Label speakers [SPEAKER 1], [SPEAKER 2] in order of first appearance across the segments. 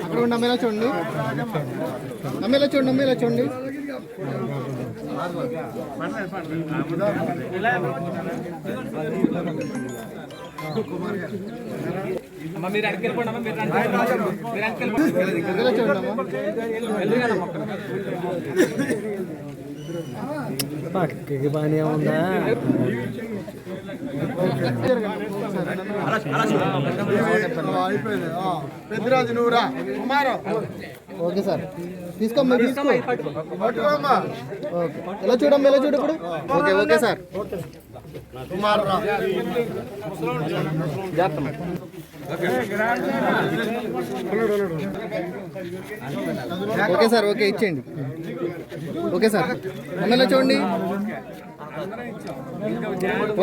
[SPEAKER 1] అక్కడ ఉండి అమ్మేలా చూడండి అమ్మేలా చూడండి అమ్మేలా చూడండి
[SPEAKER 2] మీరు అడికెళ్ళిపోండి అమ్మ మీరు
[SPEAKER 1] అడికెళ్ళిపోండి
[SPEAKER 3] పక్కకి బానే ఉందా?
[SPEAKER 4] పెద్దరాజు నువ్వురా. కుమారం.
[SPEAKER 1] Okay sir. తీసుకోమ్మా తీసుకో. ఎలా చూడమ్మా ఎలా చూడు ఇప్పుడు? Okay okay sir.
[SPEAKER 4] Kumar
[SPEAKER 1] okay sir okay ఇచ్చేయండి. Okay sir. అమ్మేలా చూడండి.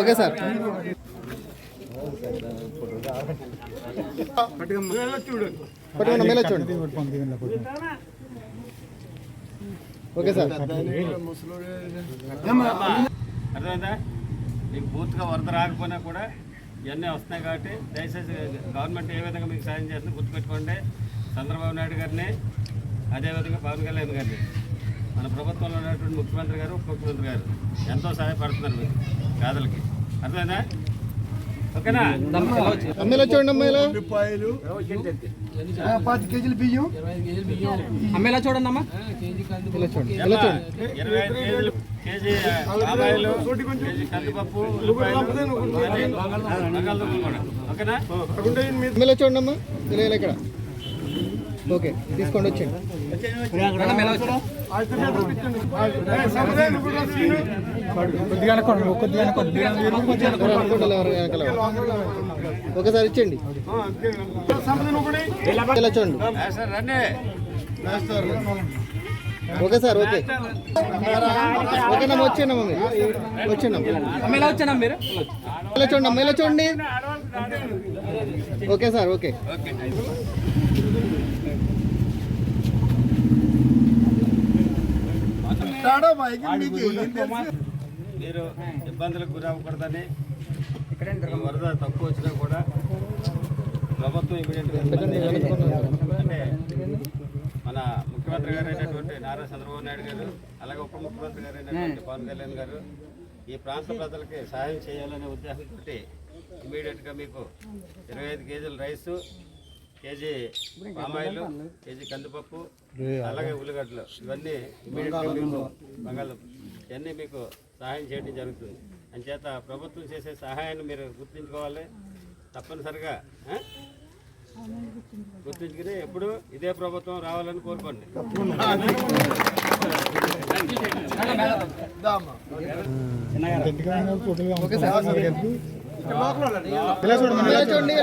[SPEAKER 1] Okay sir. చూడండి ఓకే సార్
[SPEAKER 5] అర్థమైందా మీకు పూర్తిగా వరద రాకపోయినా కూడా ఇవన్నీ వస్తున్నాయి కాబట్టి దయచేసి గవర్నమెంట్ ఏ విధంగా మీకు సాయం చేస్తుంది గుర్తుపెట్టుకోండి చంద్రబాబు నాయుడు గారిని అదేవిధంగా పవన్ కళ్యాణ్ గారిని మన ప్రభుత్వంలో ఉన్నటువంటి ముఖ్యమంత్రి గారు ఉప ముఖ్యమంత్రి గారు ఎంతో సహాయపడుతున్నారు మీకు పేదలకి అర్థమైందా?
[SPEAKER 1] చూడండి
[SPEAKER 4] పది కేజీలు బియ్యం.
[SPEAKER 2] చూడండి అమ్మా.
[SPEAKER 1] చూడండి. చూడండి.
[SPEAKER 5] ఉల్లిపాయలు
[SPEAKER 1] అమ్మేలా చూడండి అమ్మా. ఇలా ఇక్కడ. ఓకే తీసుకోండి వచ్చేయండి.
[SPEAKER 2] అమ్మ
[SPEAKER 3] కొద్దిగా కొద్దిగా
[SPEAKER 1] ఇచ్చేయండి. ఇలా చూడండి. ఓకే. సార్ ఓకే ఓకేనమ్మా వచ్చేయండమ్మా మీరు. వచ్చేయండమ్మా
[SPEAKER 2] అమ్మ వచ్చానమ్మా మీరు
[SPEAKER 1] ఇలా చూడండి అమ్మా ఇలా చూడండి. ఓకే సార్ ఓకే
[SPEAKER 5] ఓకే
[SPEAKER 4] తాడా మైకి మీకు ఏం తెలుసు?
[SPEAKER 5] మీరు ఇబ్బందులకు గురవ్వకూడదని. ఈ వరద తక్కువ వచ్చినా కూడా ప్రభుత్వం అంటే మన ముఖ్యమంత్రి గారు అయినటువంటి నారా చంద్రబాబు నాయుడు గారు అలాగే ఉప ముఖ్యమంత్రి గారు అయినటువంటి పవన్ కళ్యాణ్ గారు ఈ ప్రాంత ప్రజలకి సహాయం చేయాలనే ఉద్దేశంతో ఇమీడియట్గా మీకు ఇరవై ఐదు కేజీల రైసు కేజీ పామాయిల్ కేజీ కందిపప్పు అలాగే ఉల్లిగడ్డలు. ఇవన్నీ బంగాళదుంప. ఇవన్నీ మీకు సహాయం చేయడం జరుగుతుంది. అంచేత ప్రభుత్వం చేసే సహాయాన్ని మీరు గుర్తుంచుకోవాలి. తప్పనిసరిగా? గుర్తుంచుకుని ఎప్పుడు ఇదే ప్రభుత్వం రావాలని కోరుకోండి.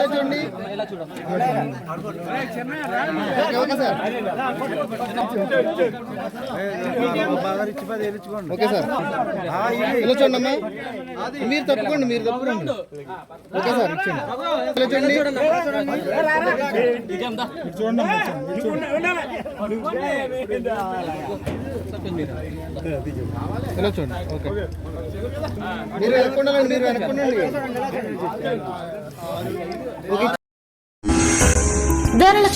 [SPEAKER 1] చూడండి. Okay sir okay sir. ఇలా చూడండి అమ్మా. మీరు తప్పుకోండి మీరు తప్పుకోండి. ఓకే సార్ ఇచ్చండి ఇలా చూడండి. ఇలా చూడండి. ఓకే. మీరు వెనక్కుండాలండి మీరు వెనక్కుండండి okay.